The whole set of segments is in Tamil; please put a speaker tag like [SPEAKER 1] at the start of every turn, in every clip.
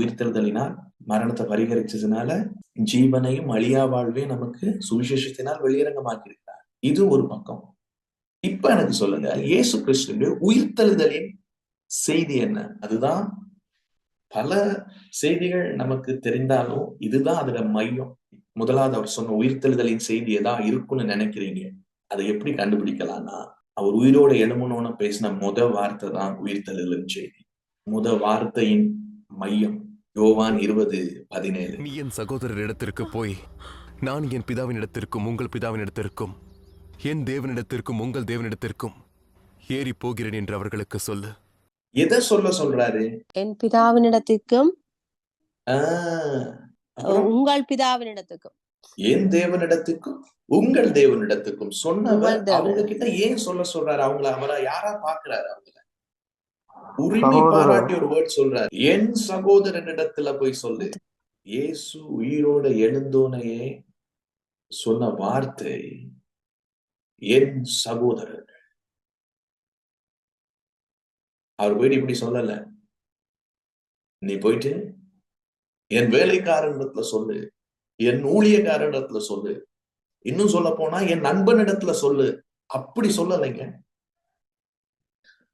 [SPEAKER 1] உயிர்த்தெழுதலினால் மரணத்தை பரிகரிச்சதுனால ஜீவனையும் அழியா வாழ்வையும் நமக்கு சுவிசேஷத்தினால் வெளியரங்கமாக்கி இருக்கிறார் இது ஒரு பக்கம். இப்ப எனக்கு சொல்லுங்க இயேசு கிறிஸ்துடைய உயிர்த்தெழுதலின் செய்தி என்ன? அதுதான் பல செய்திகள் நமக்கு தெரிந்தாலும் இதுதான் அதுல மையம். முதலாவது அவர் சொன்ன உயிர்த்தெழுதலின் செய்தி எதா இருக்கும்னு நினைக்கிறீங்க? அதை எப்படி கண்டுபிடிக்கலாம்னா அவர் உயிரோட எழுமணும்னு பேசின முத வார்த்தை தான் உயிர்த்தெழுதலின் செய்தி. முத வார்த்தையின் மையம். யோவான் இருபது பதினேழு.
[SPEAKER 2] நீ என் சகோதரரிடத்திற்கு போய் நான் என் பிதாவினிடத்திற்கும் உங்கள் பிதாவினிடத்திற்கும் என் தேவனிடத்திற்கும் உங்கள் தேவனிடத்திற்கும் ஏறி போகிறேன் என்று அவர்களுக்கு சொல்லு.
[SPEAKER 1] எதை சொல்ல சொல்றாரு?
[SPEAKER 3] என் பிதாவினிடத்திற்கும்
[SPEAKER 1] ஆஹ் அப்புறம்
[SPEAKER 3] உங்கள் பிதாவினிடத்துக்கும்
[SPEAKER 1] என் தேவனிடத்துக்கும் உங்கள் தேவனிடத்துக்கும் சொன்னவர். அவங்க கிட்ட ஏன் சொல்ல சொல்றாரு? அவங்கள அவரை யாரா பாக்குறாரு அவங்கள? உரிமை. பாராட்டி ஒரு வேர்ட் சொல்றாரு. என் சகோதரனிடத்துல போய் சொல்லு. இயேசு உயிரோட எழுந்தோனையே சொன்ன வார்த்தை என் சகோதரர். அவர் போயிட்டு இப்படி சொல்லல. நீ போயிட்டு என் வேலைக்காரனிடத்துல சொல்லு. என் ஊழியக்காரனிடத்துல சொல்லு. இன்னும் சொல்ல போனா என் நண்பனிடத்துல சொல்லு. அப்படி சொல்லலைங்க.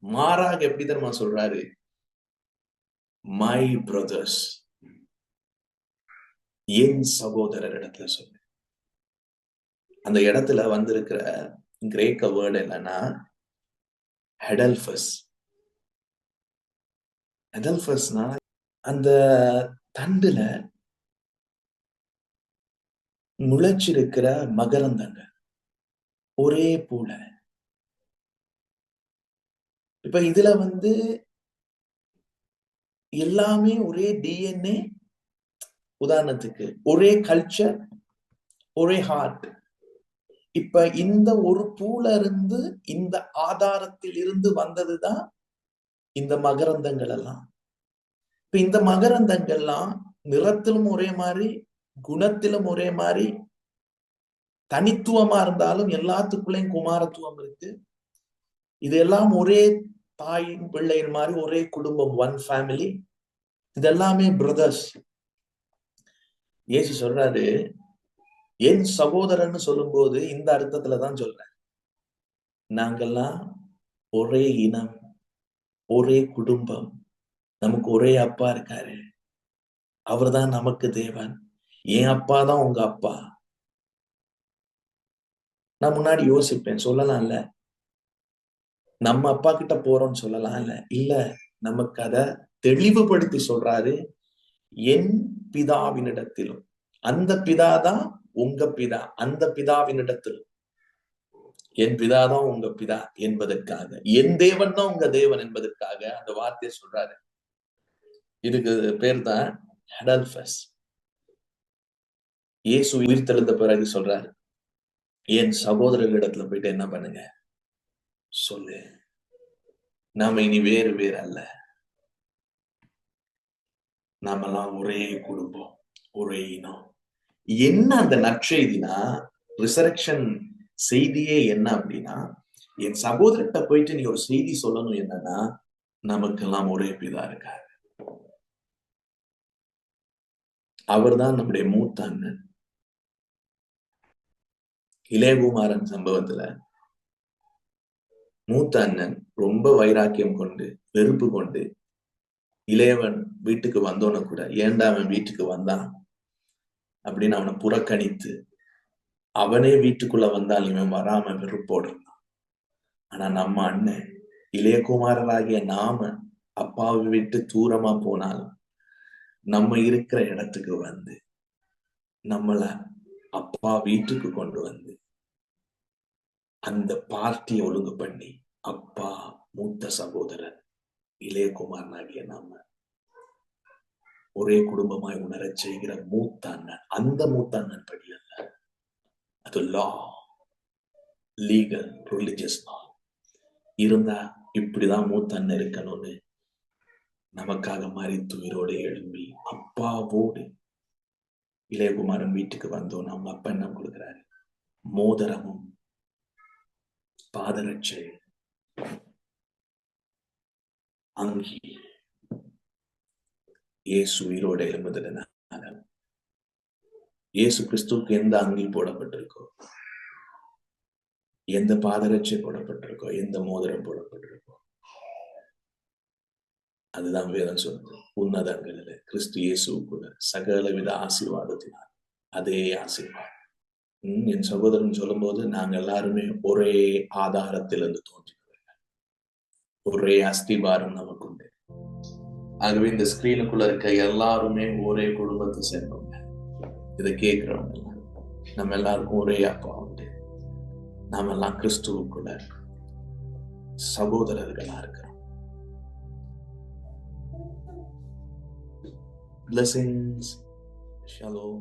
[SPEAKER 1] மாறாக எப்படி தெரியுமா சொல்றாரு? மை பிரதர்ஸ் என் சகோதரர் இடத்துல சொல்லு அந்த இடத்துல வந்திருக்கிற கிரேக்க வேர்டு என்னன்னா ஹெடல்ஃபஸ் ஹெடல்ஃபஸ்னா அந்த தண்டுல முளைச்சிருக்கிற மகரந்தங்க. ஒரே போல இப்ப இதுல வந்து எல்லாமே ஒரே டிஎன்ஏ உதாரணத்துக்கு ஒரே கல்ச்சர் ஒரே ஹார்ட் இப்ப இந்த ஒரு பூல இருந்து இந்த ஆதாரத்தில் இருந்து வந்ததுதான் இந்த மகரந்தங்கள் எல்லாம். இப்ப இந்த மகரந்தங்கள்லாம் நிறத்திலும் ஒரே மாதிரி குணத்திலும் ஒரே மாதிரி தனித்துவமா இருந்தாலும் எல்லாத்துக்குள்ளேயும் குமாரத்துவம் இருக்கு. இதெல்லாம் ஒரே தாயின் பிள்ளையின் மாதிரி ஒரே குடும்பம் ஒன் ஃபேமிலி இதெல்லாமே பிரதர்ஸ் ஏசு சொல்றாரு என் சகோதரன்னு சொல்லும்போது இந்த அர்த்தத்துல தான் சொல்றேன். நாங்கெல்லாம் ஒரே இனம் ஒரே குடும்பம். நமக்கு ஒரே அப்பா இருக்காரு. அவர்தான் நமக்கு தேவன். என் அப்பா தான் உங்க அப்பா. நான் முன்னாடி யோசிப்பேன் சொல்லலாம்ல? நம்ம அப்பா கிட்ட போறோம்னு சொல்லலாம் இல்ல? இல்ல நமக்கு அத தெளிவுபடுத்தி சொல்றாரு என் பிதாவினிடத்திலும். அந்த பிதா தான் உங்க பிதா. அந்த பிதாவினிடத்திலும். என் பிதாதான் உங்க பிதா என்பதற்காக. என் தேவன் தான் உங்க தேவன் என்பதற்காக அந்த வார்த்தையை சொல்றாரு. இதுக்கு பேர் தான் ஹெடல்ஃபஸ் இயேசு உயிர்த்தெழுந்த பிறகு சொல்றாரு என் சகோதரர்களிடத்துல போயிட்டு என்ன பண்ணுங்க? சொல்லு. நாம இனி வேறு வேறு அல்ல. நாமெல்லாம் ஒரே குடும்பம் ஒரே இனம். என்ன அந்த நற்செய்தினா ரிசரக்ஷன் செய்தியே என்ன அப்படின்னா என் சகோதரர்கிட்ட போயிட்டு நீ ஒரு செய்தி சொல்லணும் என்னன்னா நமக்கெல்லாம் ஒரே பிதா இருக்காரு. அவர்தான் நம்முடைய மூத்த அண்ணன். இளையகுமாரன் சம்பவத்துல மூத்த அண்ணன் ரொம்ப வைராக்கியம் கொண்டு வெறுப்பு கொண்டு இளையவன் வீட்டுக்கு வந்தோன்னு கூட ஏன்டா அவன் வீட்டுக்கு வந்தான்? அப்படின்னு அவனை புறக்கணித்து அவனே வீட்டுக்குள்ள வந்தால் இவன் வராம வெறுப்போடு ஆனா நம்ம அண்ணன் இளையகுமாரராகிய நாம அப்பாவை விட்டு தூரமா போனாலும் நம்ம இருக்கிற இடத்துக்கு வந்து நம்மள அப்பா வீட்டுக்கு கொண்டு வந்து அந்த பார்ட்டியை ஒழுங்கு பண்ணி அப்பா மூத்த சகோதரன் இளையகுமாரனாகிய நாம ஒரே குடும்பமாய் உணரச் செய்கிற மூத்த அண்ணன் அந்த மூத்த அண்ணன் படி அல்ல. அது லா லீகல் ரிலிஜியஸ் லா இருந்தா இப்படிதான் மூத்த அண்ணன் இருக்கணும்னு நமக்காக மாறி துயிரோடு எழும்பி அப்பாவோடு இளையகுமாரன் வீட்டுக்கு வந்தோம். அவங்க அப்பா என்ன கொடுக்குறாரு? மோதிரமும் பாதரட்சை அங்கி இயேசு உயிரோட எழும்புதனால இயேசு கிறிஸ்துவுக்கு எந்த அங்கி போடப்பட்டிருக்கோ எந்த பாதரட்சை போடப்பட்டிருக்கோ எந்த மோதிரம் போடப்பட்டிருக்கோ அதுதான் வேதம் சொல்றது உன்னதங்களில் கிறிஸ்து இயேசுக்குள்ள சகலவித ஆசீர்வாதத்தினால் அதே ஆசீர்வாதம். என் சகோதரன் சொல்லும்போது நாங்க எல்லாருமே ஒரே ஆதாரத்திலிருந்து தோன்றினவர்கள் ஒரே அஸ்திபாரம் நமக்கு உண்டு ஆகவே இந்த ஸ்கிரீனுக்குள்ள இருக்க எல்லாருமே ஒரே குடும்பத்தை சேர்ந்தவங்க. இதை கேட்கிறவங்க எல்லாம் நம்ம எல்லாருக்கும் ஒரே அப்பா உண்டு நாம எல்லாம் கிறிஸ்துவுக்குள்ள சகோதரர்களா இருக்கிறோம். Blessings. Shalom.